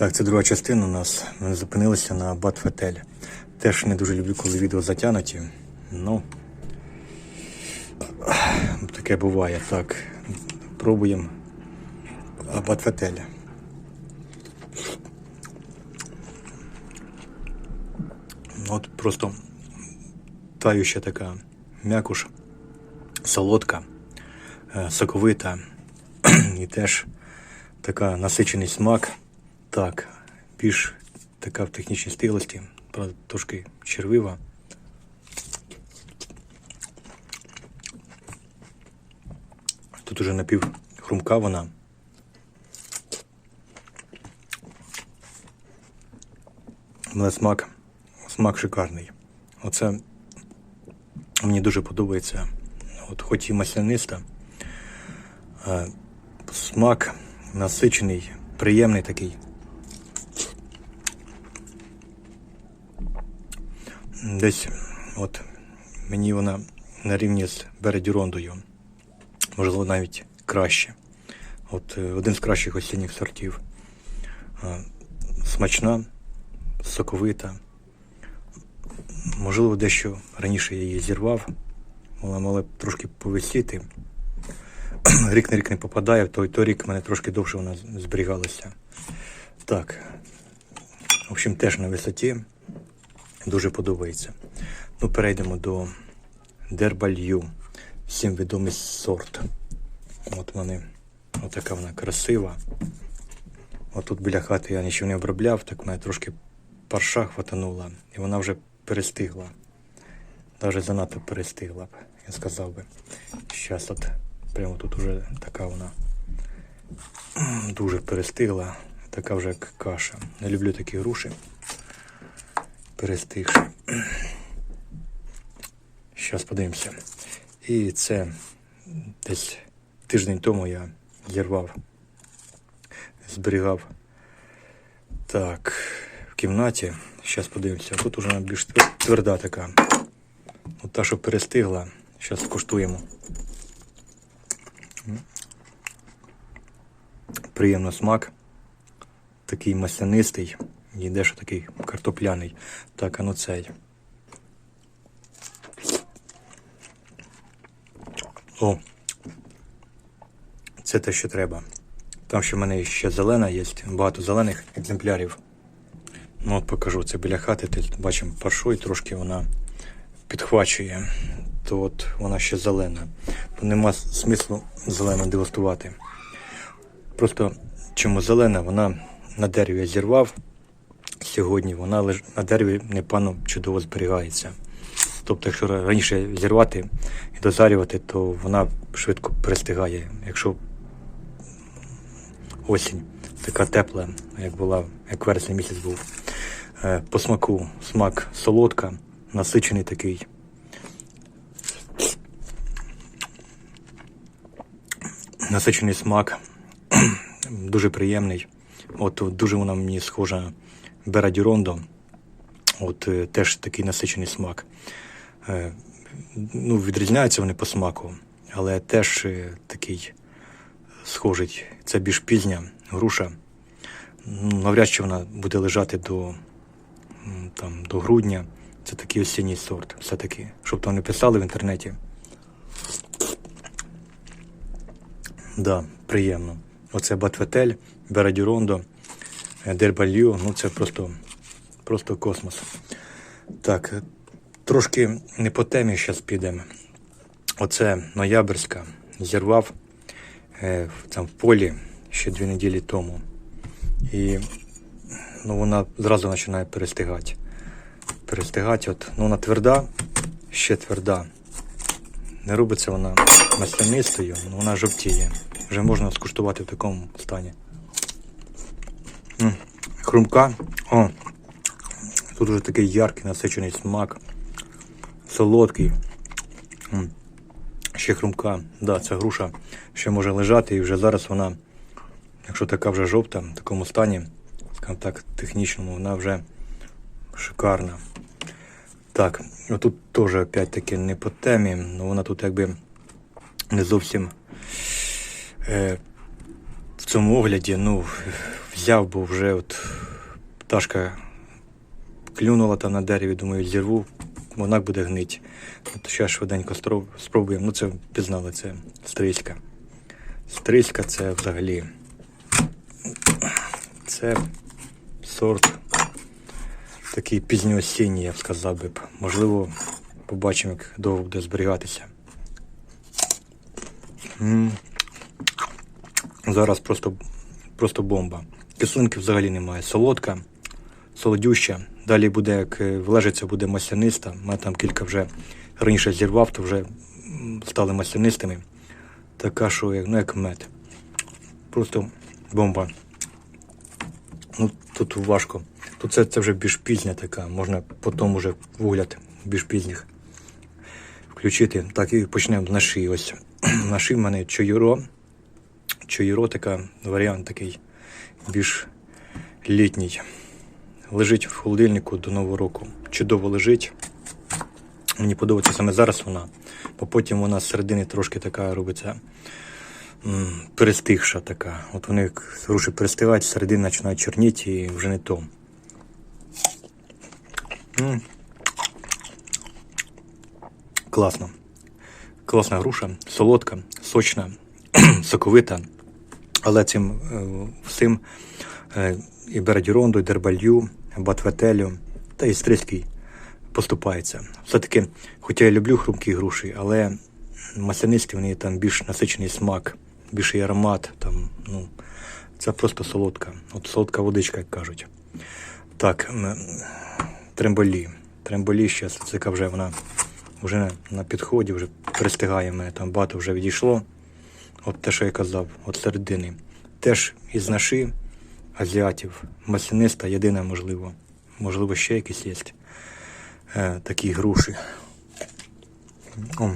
Так, це друга частина у нас. Ми зупинилися на Батфетель. Теж не дуже люблю, коли відео затягнуті. Ну таке буває. Так. Пробуємо Батфетель. От просто тающа така м'якуш, солодка, е, соковита і теж така насичений смак. Так, більш така в технічній стилості, правда, трошки червива. Тут уже напів хрумка вона. Але смак, смак шикарний. Оце мені дуже подобається. От хоч і масляниста, смак насичений, приємний такий. Десь от мені вона на рівні з Бередюрондою. Можливо, навіть краще. От е, один з кращих осінніх сортів. Смачна, соковита. Можливо, дещо раніше я її зірвав. Вона мала б трошки повисіти. Рік на рік не попадає, той, той рік в мене трошки довше вона зберігалася. Так. В общем, теж на висоті. Дуже подобається. Ну, перейдемо до Дербалью. Всім відомий сорт. От вони. Отака вона красива. Отут біля хати я нічого не обробляв, так мене трошки парша хватанула, і вона вже перестигла. Навіть занадто перестигла б, я сказав би. Зараз от прямо тут уже така вона дуже перестигла, така вже як каша. Не люблю такі груші. Перестигши. Зараз подивимося. І це десь тиждень тому я зірвав, зберігав так, в кімнаті. Зараз подивимося. Тут уже більш тверда така. От та, що перестигла. Зараз скуштуємо. Приємно смак. Такий маслянистий. І дещо такий картопляний. Так, а ну цей. О, це те, що треба. Там ще в мене ще зелена є, багато зелених екземплярів. Ну от покажу, це біля хати, тут бачимо паршу і трошки вона підхвачує. То от вона ще зелена. То нема смислу зелену дегустувати. Просто чому зелена, вона на дереві я зірвав сьогодні, вона на дереві непевно чудово зберігається. Тобто, якщо раніше зірвати і дозарювати, то вона швидко перестигає. Якщо осінь така тепла, як була, як вересень місяць був. Е, По смаку смак солодка, насичений такий. Насичений смак, дуже приємний. От дуже вона мені схожа Берадірондо. От е, теж такий насичений смак. Е, ну, відрізняються вони по смаку, але теж е, такий схожий. Це більш пізня груша. Ну, навряд чи вона буде лежати до, там, до грудня. Це такий осінній сорт. Все-таки, щоб там не писали в інтернеті. Да, приємно. Оце Батветель, Берадюрондо, Дербалью. Ну це просто, просто космос. Так, трошки не по темі зараз підемо. Оце ноябрьська. Зірвав е, там в полі ще дві неділі тому. І ну, вона зразу починає перестигати. Перестигати, от, ну вона тверда, ще тверда. Не робиться вона маслянистою, але вона жовтіє. Вже можна скуштувати в такому стані. Хрумка. О, тут вже такий яркий насичений смак. Солодкий. Ще хрумка. Да, ця груша ще може лежати і вже зараз вона, якщо така вже жовта, в такому стані, скажімо так, технічному, вона вже шикарна. Так, отут теж опять таки не по темі, але вона тут якби не зовсім е, в цьому огляді, ну, взяв, бо вже от пташка клюнула там на дереві, думаю, зірву, вона буде гнить. От ще швиденько спробуємо. Ну, це пізнали, це стрільська. Стрільська це взагалі. Це сорт такий пізньоосінній, я б сказав би. Можливо, побачимо, як довго буде зберігатися. Зараз просто, просто бомба. Кислинки взагалі немає. Солодка, солодюща. Далі буде, як е, влежиться, буде масляниста. У там кілька вже раніше зірвав, то вже стали маслянистими. Така, що як, ну, як мед. Просто бомба. Ну, тут важко. Тут це, це вже більш пізня така, можна потім уже вугляд більш пізніх включити. Так, і почнемо на шиї. Ось на шиї в мене чойоро. Чойоро така, варіант такий більш літній. Лежить в холодильнику до Нового року. Чудово лежить. Мені подобається саме зараз вона, бо потім вона з середини трошки така робиться перестигша така. От вони як груші перестигають, середини починають чорніти і вже не то. М. Класно. Класна груша, солодка, сочна, соковита. Але цим е, всім е, і Бердіронду, і Дербалью, Батветелю та і Стрийський поступається. Все-таки, хоча я люблю хрумкі груші, але маслянисті вони там більш насичений смак, більший аромат. Там, ну, це просто солодка. От солодка водичка, як кажуть. Так, тремболі. Тремболі ще це вже вона вже на, підході, вже перестигає мене, там багато вже відійшло. От те, що я казав, от середини. Теж із наші азіатів, масляниста, єдина можливо. Можливо, ще якісь є е, такі груші. О.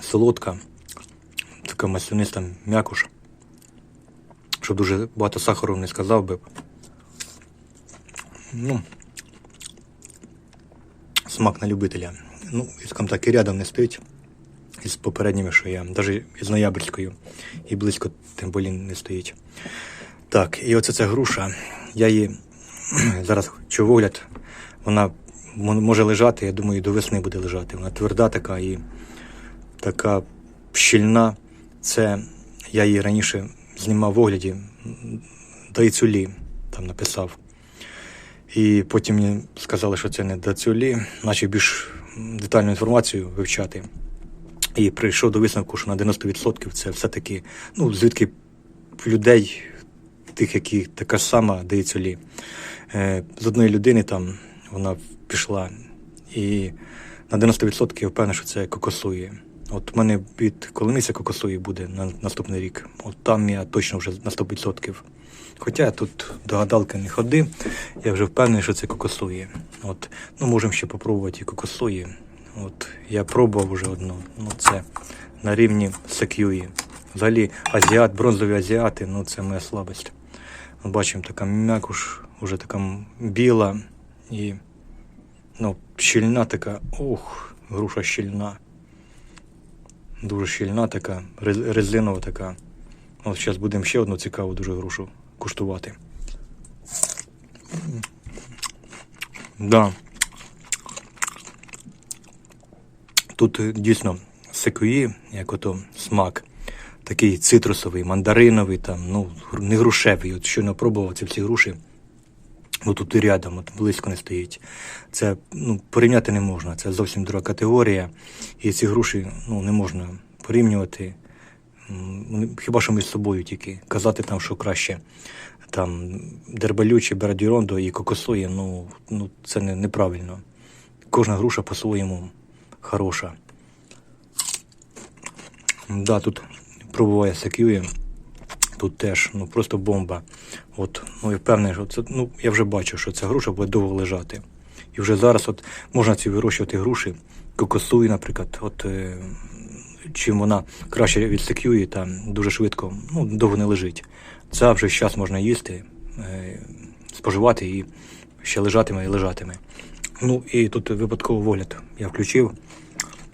Солодка, така масляниста м'якуш. Щоб дуже багато сахару не сказав би. Ну, смак на любителя. Ну, скажімо так, і рядом не стоїть із попередніми, що я, навіть із ноябрьською, і близько тим болі не стоїть. Так, і оце ця груша. Я її зараз хочу вигляд, вона може лежати, я думаю, до весни буде лежати. Вона тверда така і така щільна. Це я її раніше знімав в огляді Дайцюлі, там написав. І потім мені сказали, що це не дацюлі, наче більш детальну інформацію вивчати. І прийшов до висновку, що на 90% це все-таки, ну, звідки людей, тих, які така ж сама дацюлі. Е, з одної людини там вона пішла. І на 90% я впевнений, що це кокосує. От у мене від колониця кокосує буде на наступний рік. От там я точно вже на 100%. Хоча я тут до гадалки не ходив, я вже впевнений, що це кокосує. От, ну, можемо ще попробувати і кокосує. От, я пробував вже одну. Ну, це на рівні секюї. Взагалі, азіат, бронзові азіати, ну це моя слабость. Бачимо, така м'якуш, вже така біла і ну, щільна така. Ух, груша щільна. Дуже щільна така, резинова така. От зараз будемо ще одну цікаву дуже грушу куштувати. Да. Тут е, дійсно секуї, як ото смак, такий цитрусовий, мандариновий, там, ну, не грушевий. От щойно пробував ці всі груші. Ну тут і рядом, от близько не стоїть. Це ну, порівняти не можна. Це зовсім друга категорія. І ці груші ну, не можна порівнювати. Хіба що між собою тільки. Казати там, що краще там дербалю чи і кокосує, ну, ну це не, неправильно. Кожна груша по-своєму хороша. Да, тут пробуває секює. Тут теж ну просто бомба. От, ну я впевнений, що це ну я вже бачу, що ця груша буде довго лежати. І вже зараз от можна ці вирощувати груші, кокосуї, наприклад, от е, чим вона краще відсекює та дуже швидко, ну довго не лежить. Це вже зараз можна їсти, е, споживати і ще лежатиме і лежатиме. Ну і тут випадково огляд я включив,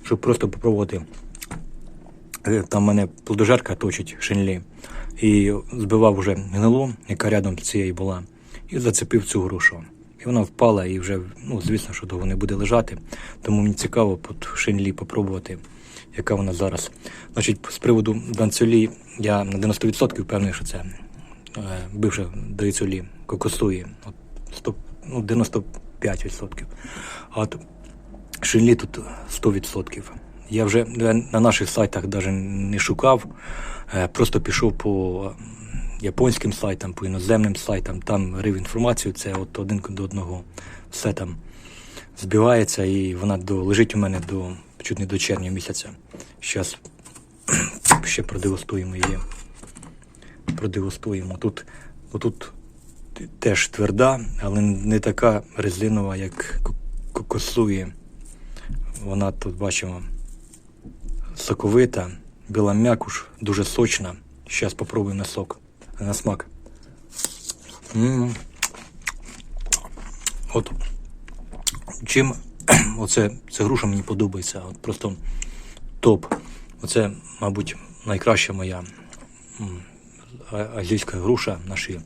щоб просто попробувати. Е, Там мене плодожерка точить шинлі. і збивав вже гнилу, яка рядом з цією була, і зацепив цю грушу. І вона впала, і вже, ну, звісно, що довго не буде лежати. Тому мені цікаво по шинлі попробувати, яка вона зараз. Значить, з приводу данцюлі, я на 90% впевнений, що це е, бивша дайцюлі кокосуї. От 100, ну, 95%. А от шинлі тут 100%. Я вже на наших сайтах навіть не шукав, е, просто пішов по японським сайтам, по іноземним сайтам, там рив інформацію, це от один до одного. Все там збивається і вона до, лежить у мене до чуть не до червня місяця. Зараз ще продегустуємо її. Продегустуємо. Тут, отут теж тверда, але не така резинова, як ко- кокосує. Вона тут бачимо соковита, біла м'якуш, дуже сочна. Зараз попробуємо на сок, на смак. м От чим оце ця груша мені подобається. От просто топ. Оце, мабуть, найкраща моя азійська груша на шиї.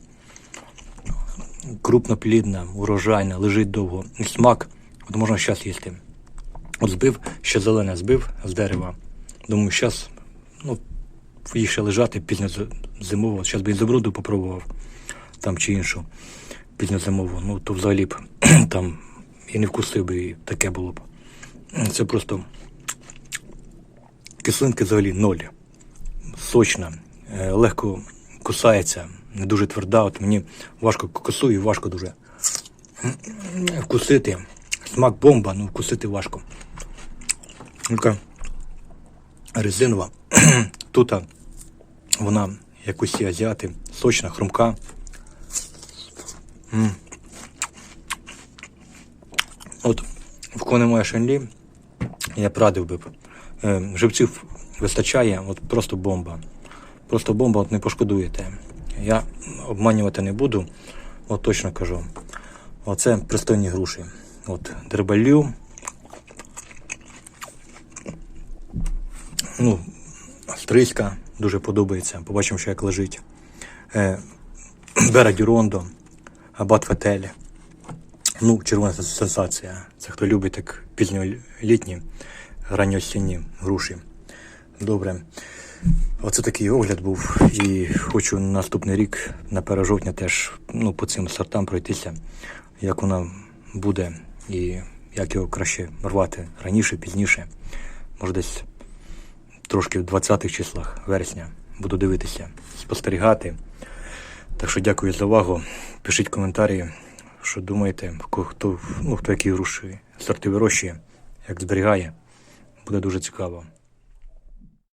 Крупноплідна, урожайна, лежить довго. Смак, от можна зараз їсти. От збив, ще зелене збив з дерева. Думаю, зараз ну, їх ще лежати пізно зимово. Зараз би ізобруду попробував там чи іншу пізньозимову. Ну, то взагалі б там і не вкусив би, і таке було б. Це просто кислинки взагалі ноль. Сочна, е, легко кусається, не дуже тверда. От мені важко косую, важко дуже вкусити. Смак бомба, ну вкусити важко. Така резинова. Тут вона, як усі азіати, сочна, хрумка. От в кого немає шанлі, я б радив би. Е, Живців вистачає, от просто бомба. Просто бомба, от не пошкодуєте. Я обманювати не буду, от точно кажу. Оце пристойні груші. От дербалю. Ну, стрийська дуже подобається. Побачимо, що як лежить. Е, Бера Дюрондо, Абат Фетель. Ну, червона сенсація. Це хто любить так пізньолітні, ранньосінні груші. Добре. Оце такий огляд був. І хочу на наступний рік, на 1 жовтня, теж ну, по цим сортам пройтися, як вона буде і як його краще рвати раніше, пізніше. Може, десь трошки в 20-х числах вересня буду дивитися, спостерігати. Так що дякую за увагу. Пишіть коментарі, що думаєте, хто, ну, хто які груші сорти вирощує, як зберігає. Буде дуже цікаво.